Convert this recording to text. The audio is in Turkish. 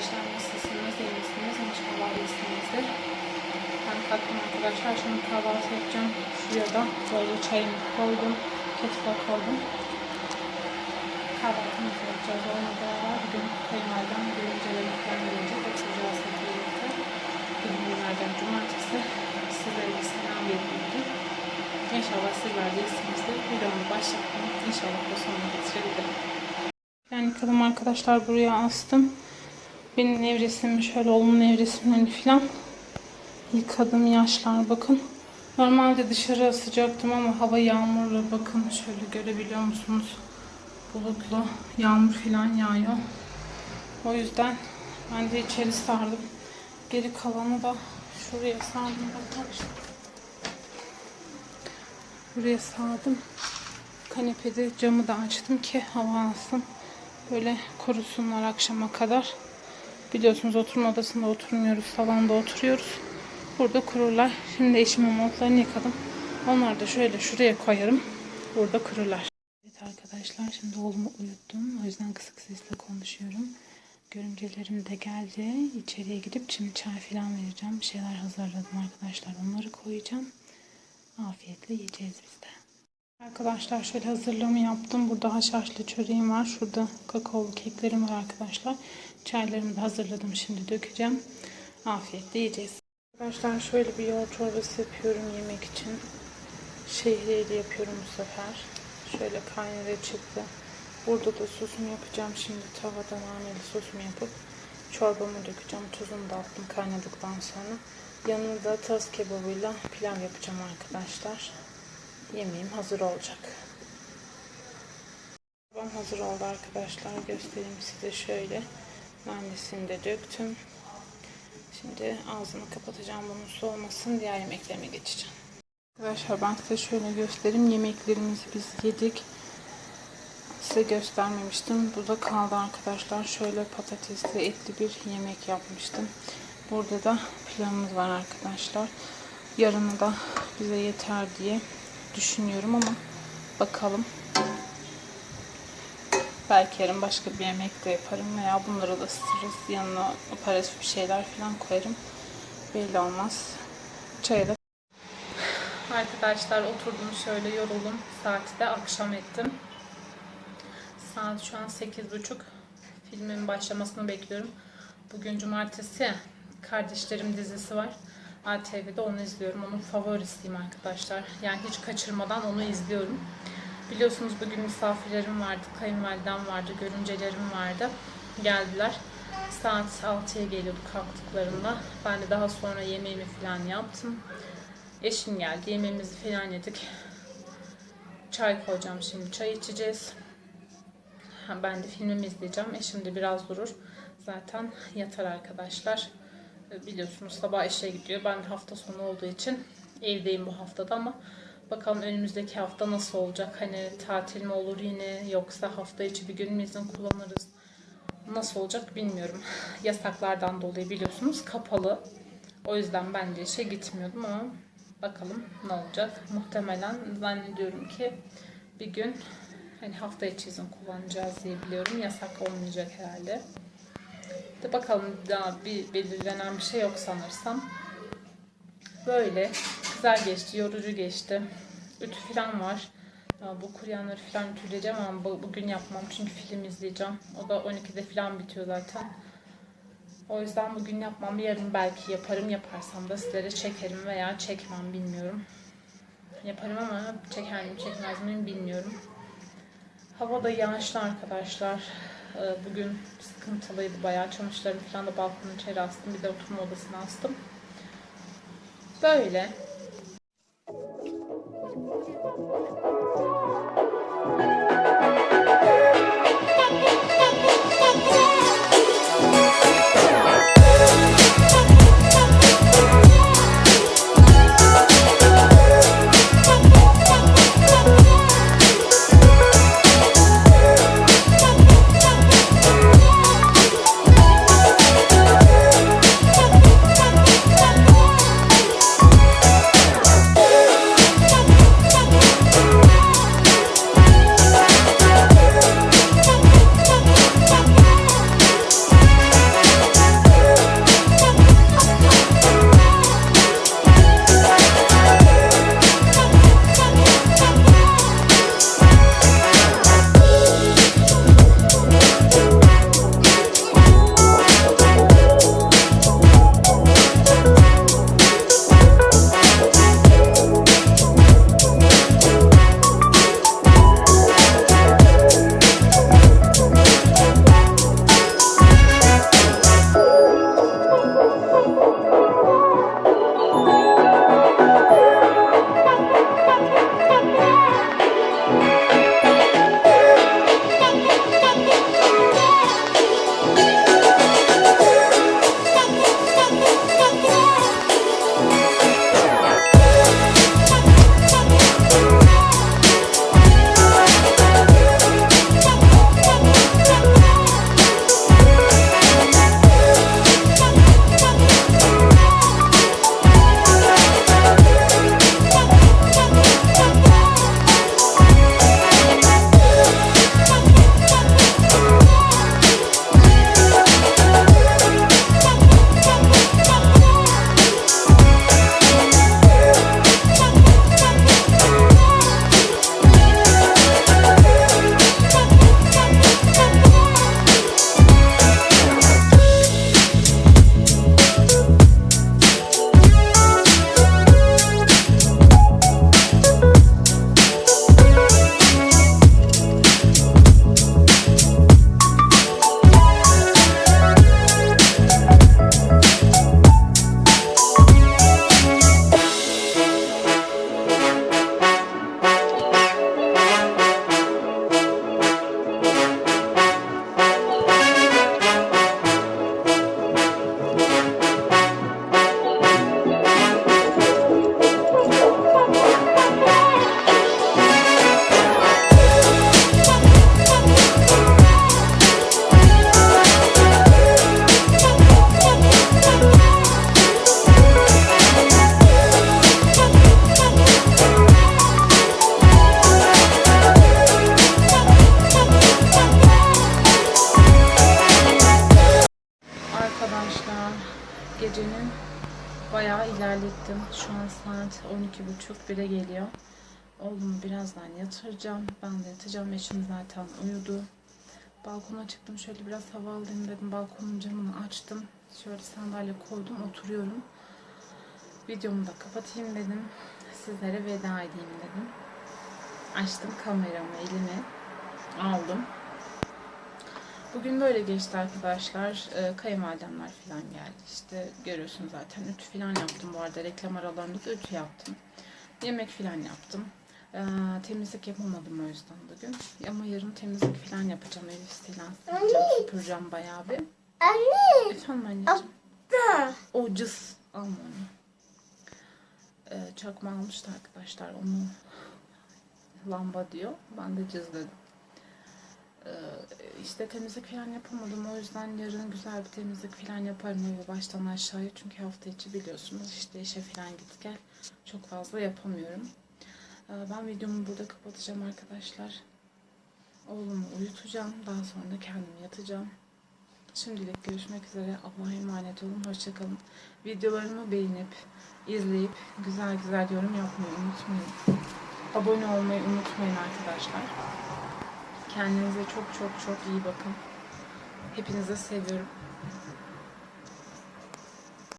arkadaşlar nasılsınız? İyi misiniz? İnşallah iyisinizdir. Ben kalktım arkadaşlar. Şimdi kahvaltı yapacağım. Şuraya da böyle çayımı koydum. Kettle'a koydum. Kahvaltımızı yapacağız. Onunla beraber bugün kayınvalidem görümceleri falan gelecek. Oturacağız hep birlikte. Bugün günlerden cumartesi. Sizlere bir selam verildi. İnşallah sizler de iyisinizdir. Videomu başlattım. İnşallah da sonuna getirebilirim. Yani yıkadım arkadaşlar buraya astım. Benim nevresimim şöyle oğlumun nevresimlerini falan yıkadım yaşlar bakın. Normalde dışarı asacaktım ama hava yağmurlu bakın şöyle görebiliyor musunuz? Bulutlu yağmur falan yağıyor. O yüzden ben de içeri sardım. Geri kalanı da şuraya sardım arkadaşlar. Buraya sardım. Kanepede camı da açtım ki hava alsın. Böyle kurusunlar akşama kadar. Biliyorsunuz oturma odasında oturmuyoruz. Salonda oturuyoruz. Burada kururlar. Şimdi eşimin montlarını yıkadım. Onları da şöyle şuraya koyarım. Burada kururlar. Evet arkadaşlar şimdi oğlumu uyuttum. O yüzden kısık sesle konuşuyorum. Görümcelerim de geldi. İçeriye gidip şimdi çay falan vereceğim. Bir şeyler hazırladım arkadaşlar. Onları koyacağım. Afiyetle yiyeceğiz biz de. Arkadaşlar şöyle hazırlığımı yaptım. Burada haşhaşlı çöreğim var. Şurada kakaolu keklerim var arkadaşlar. Çaylarımı da hazırladım. Şimdi dökeceğim. Afiyetle yiyeceğiz. Arkadaşlar şöyle bir yoğurt çorbası yapıyorum yemek için. Şehriyeli yapıyorum bu sefer. Şöyle kaynadı çıktı. Burada da sosumu yapacağım. Şimdi tavada naneli sosumu yapıp çorbamı dökeceğim. Tuzunu da attım kaynadıktan sonra. Yanında tas kebabıyla pilav yapacağım arkadaşlar. Yemeğim hazır olacak. Ben hazır oldu arkadaşlar. Göstereyim size şöyle. Nanesini de döktüm. Şimdi ağzını kapatacağım bunun soğumasın. Diğer yemeklerime geçeceğim. Arkadaşlar ben size şöyle göstereyim. Yemeklerimizi biz yedik. Size göstermemiştim. Bu da kaldı arkadaşlar. Şöyle patatesli etli bir yemek yapmıştım. Burada da pilavımız var arkadaşlar. Yarını da bize yeter diye düşünüyorum ama bakalım. Belki yarın başka bir yemek de yaparım veya bunları da ısıtırız. Yanına aparatif bir şeyler falan koyarım. Belli olmaz. Çaya da Arkadaşlar oturdum şöyle yoruldum. Saati de akşam ettim. Saat şu an 8.30. Filmin başlamasını bekliyorum. Bugün cumartesi. Kardeşlerim dizisi var. ATV'de onu izliyorum. Onun favorisiyim arkadaşlar. Yani hiç kaçırmadan onu izliyorum. Biliyorsunuz bugün misafirlerim vardı. Kayınvalidem vardı. Görümcelerim vardı. Geldiler. Saat 6'ya geliyordu kalktıklarında. Ben de daha sonra yemeğimi falan yaptım. Eşim geldi. Yemeğimizi falan yedik. Çay koyacağım şimdi. Çay içeceğiz. Ben de filmimi izleyeceğim. Eşim de biraz durur. Zaten yatar arkadaşlar. Biliyorsunuz sabah işe gidiyor. Ben hafta sonu olduğu için evdeyim bu haftada ama bakalım önümüzdeki hafta nasıl olacak? Hani tatil mi olur yine yoksa hafta içi bir gün mü izin kullanırız? Nasıl olacak bilmiyorum. Yasaklardan dolayı biliyorsunuz kapalı. O yüzden ben de işe gitmiyordum ama bakalım ne olacak. Muhtemelen zannediyorum ki bir gün hani hafta içi izin kullanacağız diye biliyorum. Yasak olmayacak herhalde. De bakalım daha bir belirlenen bir şey yok sanırsam. Böyle güzel geçti, yorucu geçti. Ütü falan var. Bu kuryanları falan ütüleyeceğim ama bugün yapmam çünkü film izleyeceğim. O da 12'de falan bitiyor zaten. O yüzden bugün yapmam. Yarın belki yaparım. Yaparsam da sizlere çekerim veya çekmem bilmiyorum. Yaparım ama çeker miyim çekmez miyim bilmiyorum. Hava da yağışlı arkadaşlar. Ee, bugün sıkıntılıydı bayağı. Çamaşırlarımı falan da balkonun içeri astım. Bir de oturma odasına astım. Böyle. Saat 12.30 bire geliyor. Oğlumu birazdan yatıracağım. Ben de yatacağım. Eşim zaten uyudu. Balkona çıktım. Şöyle biraz hava alayım dedim. Balkonun camını açtım. Şöyle sandalye koydum. Oturuyorum. Videomu da kapatayım dedim. Sizlere veda edeyim dedim. Açtım kameramı elime. Aldım. Bugün böyle geçti arkadaşlar. Ee, kayınvalidemler falan geldi. İşte görüyorsunuz zaten ütü falan yaptım bu arada. Reklam aralarında da ütü yaptım. Yemek falan yaptım. Ee, temizlik yapamadım o yüzden bugün. Ama yarın temizlik falan yapacağım. Falan sileceğim, süpüreceğim bayağı bir. Anne. Efendim anneciğim. Da. O cız. Alma onu. Ee, çakma almıştı arkadaşlar. Onu lamba diyor. Ben de cız dedim. Ee, işte temizlik falan yapamadım. O yüzden yarın güzel bir temizlik falan yaparım evi baştan aşağıya. Çünkü hafta içi biliyorsunuz işte işe falan git gel. Çok fazla yapamıyorum. Ee, ben videomu burada kapatacağım arkadaşlar. Oğlumu uyutacağım. Daha sonra da kendim yatacağım. Şimdilik görüşmek üzere. Allah'a emanet olun. Hoşçakalın. Videolarımı beğenip, izleyip, güzel güzel yorum yapmayı unutmayın. Abone olmayı unutmayın arkadaşlar. Kendinize çok çok çok iyi bakın. Hepinizi seviyorum.